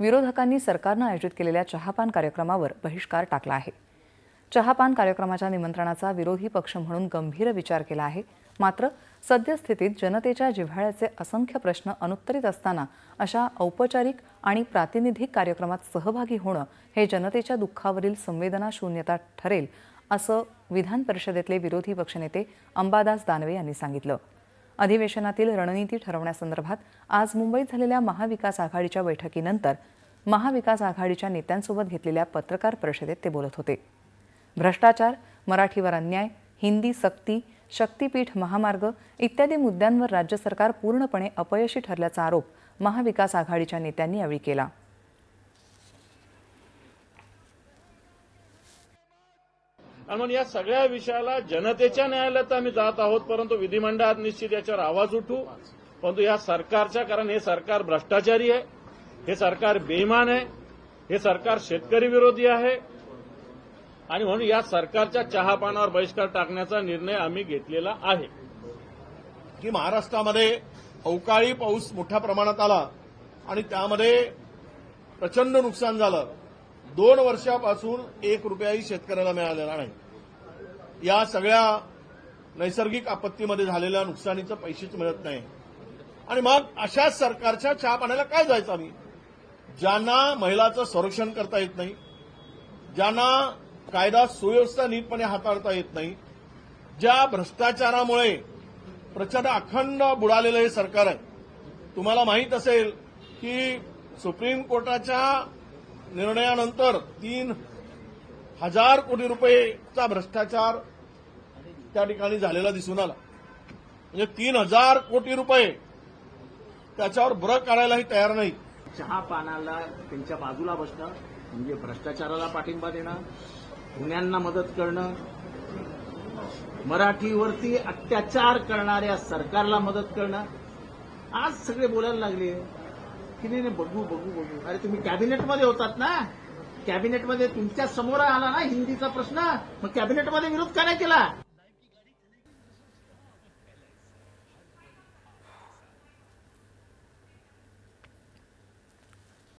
विरोधकांनी सरकारनं आयोजित केलेल्या चहापान कार्यक्रमावर बहिष्कार टाकला आहे. चहापान कार्यक्रमाच्या निमंत्रणाचा विरोधी पक्ष म्हणून गंभीर विचार केला आहे. मात्र सद्यस्थितीत जनतेच्या जिव्हाळ्याचे असंख्य प्रश्न अनुत्तरित असताना अशा औपचारिक आणि प्रातिनिधिक कार्यक्रमात सहभागी होणं हे जनतेच्या दुःखावरील संवेदना शून्यता ठरेल असं विधान परिषदेतले विरोधी पक्षनेते अंबादास दानवे यांनी सांगितलं. अधिवेशनातील रणनीती ठरवण्यासंदर्भात आज मुंबईत झालेल्या महाविकास आघाडीच्या बैठकीनंतर महाविकास आघाडीच्या नेत्यांसोबत घेतलेल्या पत्रकार परिषदेत ते बोलत होते. भ्रष्टाचार मराठीवर अन्याय हिंदी सक्ती शक्तीपीठ महामार्ग इत्यादी मुद्द्यांवर राज्य सरकार पूर्णपणे अपयशी ठरल्याचा आरोप महाविकास आघाडीच्या नेत्यांनी यावेळी केला. म्हणून या सगळ्या विषयाला जनतेच्या न्यायालयात आम्ही जात आहोत परंतु विधिमंडळात निश्चित याच्यावर आवाज उठू. परंतु या सरकारच्या कारण हे सरकार भ्रष्टाचारी आहे हे सरकार बेईमान आहे हे सरकार शेतकरी विरोधी आहे आणि म्हणून या सरकारच्या चहापानावर बहिष्कार टाकण्याचा निर्णय आम्ही घेतलेला आहे. की महाराष्ट्रामध्ये अवकाळी पाऊस मोठ्या प्रमाणात आला आणि त्यामध्ये प्रचंड नुकसान झालं. दोन वर्षापासून एक रुपयाही शेतकऱ्याला मिळालेला नाही. या सगळ्या नैसर्गिक आपत्तीमध्ये झालेल्या नुकसानीचं पैसेच मिळत नाही. आणि मग अशा सरकारच्या चहा पाण्याला काय जायचं आम्ही? ज्यांना महिलाचं संरक्षण करता येत नाही ज्यांना कायदा सुव्यवस्था नीटपणे हाताळता येत नाही ज्या भ्रष्टाचारामुळे प्रचंड अखंड बुडालेलं हे सरकार आहे. तुम्हाला माहीत असेल की सुप्रीम कोर्टाच्या निर्णयानंतर तीन हजार कोटी रुपयेचा भ्रष्टाचार त्या ठिकाणी झालेला दिसून आला. म्हणजे तीन हजार कोटी रुपये त्याच्यावर ब्र काढायलाही तयार नाही. चहा पानाला त्यांच्या बाजूला बसणं म्हणजे भ्रष्टाचाराला पाठिंबा देणं गुन्ह्यांना मदत करणं मराठीवरती अत्याचार करणाऱ्या सरकारला मदत करणं आज सगळे बोलायला लागले. की नाही नाही, बघू बघू बघू. अरे तुम्ही कॅबिनेटमध्ये होतात ना? कॅबिनेटमध्ये तुमच्यासमोर आला ना हिंदीचा प्रश्न? मग कॅबिनेटमध्ये विरोध का नाही केला?